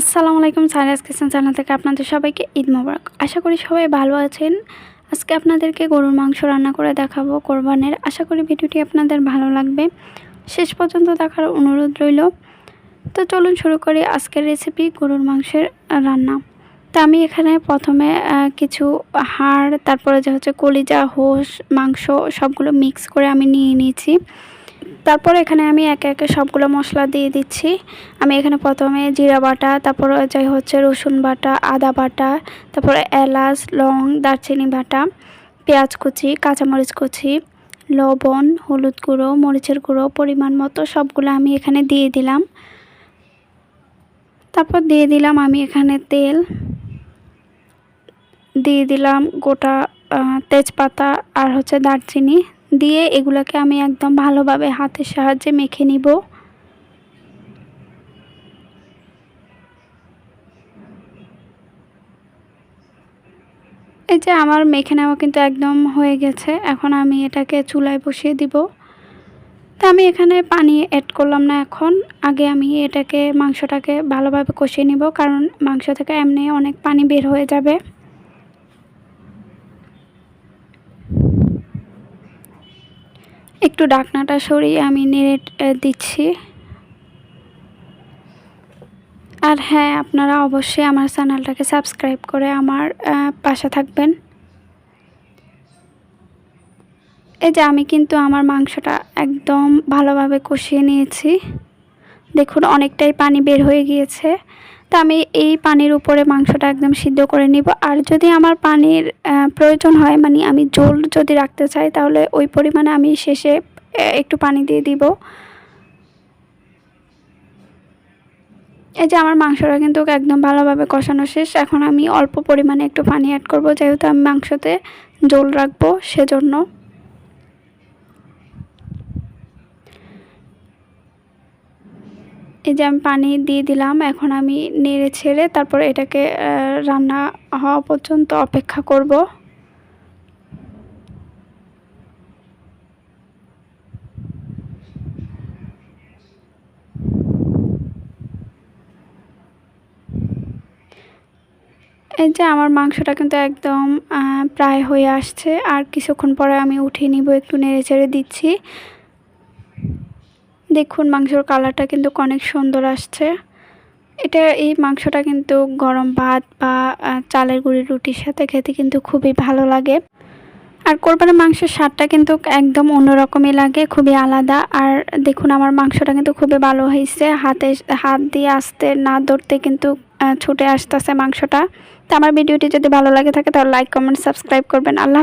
আসসালামু আলাইকুম Cyrus kitchen channel থেকে আপনাদের সবাইকে ঈদ মোবারক। আশা করি সবাই ভালো আছেন। আজকে আপনাদেরকে গরুর মাংস রান্না করে দেখাবো কোরবানের। আশা করি ভিডিওটি আপনাদের ভালো লাগবে। শেষ পর্যন্ত দেখার অনুরোধ রইল। তো চলুন শুরু করি আজকের রেসিপি গরুর মাংসের রান্না। তো আমি এখানে প্রথমে কিছু হাড়, তারপরে যে হচ্ছে কলিজা, হোস, মাংস সবগুলো মিক্স করে আমি নিয়ে নিয়েছি। তারপর এখানে আমি একে একে সবগুলো মশলা দিয়ে দিচ্ছি। আমি এখানে প্রথমে জিরা বাটা, তারপর যাই হচ্ছে রসুন বাটা, আদা বাটা, তারপরে এলাচ, লং, দারচিনি বাটা, পেঁয়াজ কুচি, কাঁচামরিচ কুচি, লবণ, হলুদ গুঁড়ো, মরিচের গুঁড়ো, পরিমাণ মতো সবগুলো আমি এখানে দিয়ে দিলাম। তারপর দিয়ে দিলাম আমি এখানে তেল। দিয়ে দিলাম গোটা তেজপাতা আর হচ্ছে দারচিনি। দিয়ে এগুলোকে আমি একদম ভালোভাবে হাতের সাহায্যে মেখে নিব। এই যে আমার মেখে নেওয়া কিন্তু একদম হয়ে গেছে। এখন আমি এটাকে চুলায় বসিয়ে দিব। তা আমি এখানে পানি অ্যাড করলাম না এখন। আগে আমি এটাকে মাংসটাকে ভালোভাবে কষিয়ে নিব, কারণ মাংস থেকে এমনি অনেক পানি বের হয়ে যাবে। একটু ডাকনাটা সরিয়ে আমি নেড়ে দিচ্ছি। আর হ্যাঁ আপনারা অবশ্যই আমার চ্যানেলটাকে সাবস্ক্রাইব করে আমার পাশে থাকবেন। এই যে আমি কিন্তু আমার মাংসটা একদম ভালোভাবে কষিয়ে নিয়েছি। দেখুন, অনেকটাই পানি বের হয়ে গিয়েছে। তা আমি এই পানির উপরে মাংসটা একদম সিদ্ধ করে নিব। আর যদি আমার পানির প্রয়োজন হয় মানে আমি জল যদি রাখতে চাই, তাহলে ওই পরিমাণে আমি শেষে একটু পানি দিয়ে দিব। এই যে আমার মাংসটা কিন্তু একদম ভালোভাবে কষানো শেষ। এখন আমি অল্প পরিমাণে একটু পানি অ্যাড করব। যেহেতু আমি মাংসতে জল রাখব, সেজন্য এই যে আমি পানি দিয়ে দিলাম, এখন আমি নেড়ে ছেড়ে তারপর এটাকে রান্না হওয়া পর্যন্ত অপেক্ষা করব। এই যে আমার মাংসটা কিন্তু একদম প্রায় হয়ে আসছে, আর কিছুক্ষণ পরে আমি উঠিয়ে নিব, একটু নেড়ে ছেড়ে দিচ্ছি। দেখুন, মাংসর কালারটা কিন্তু অনেক সুন্দর আসছে। এটা, এই মাংসটা কিন্তু গরম ভাত বা চালের গুঁড়ি রুটির সাথে খেতে কিন্তু খুবই ভালো লাগে। আর কোরবানের মাংসের স্বাদটা কিন্তু একদম অন্যরকমই লাগে, খুবই আলাদা। আর দেখুন, আমার মাংসটা কিন্তু খুবই ভালো হয়েছে। হাতে, হাত দিয়ে আসতে না ধরতে কিন্তু ছুটে আসতেছে মাংসটা। তো আমার ভিডিওটি যদি ভালো লাগে থাকে, তাহলে লাইক কমেন্ট সাবস্ক্রাইব করবেন। আল্লাহ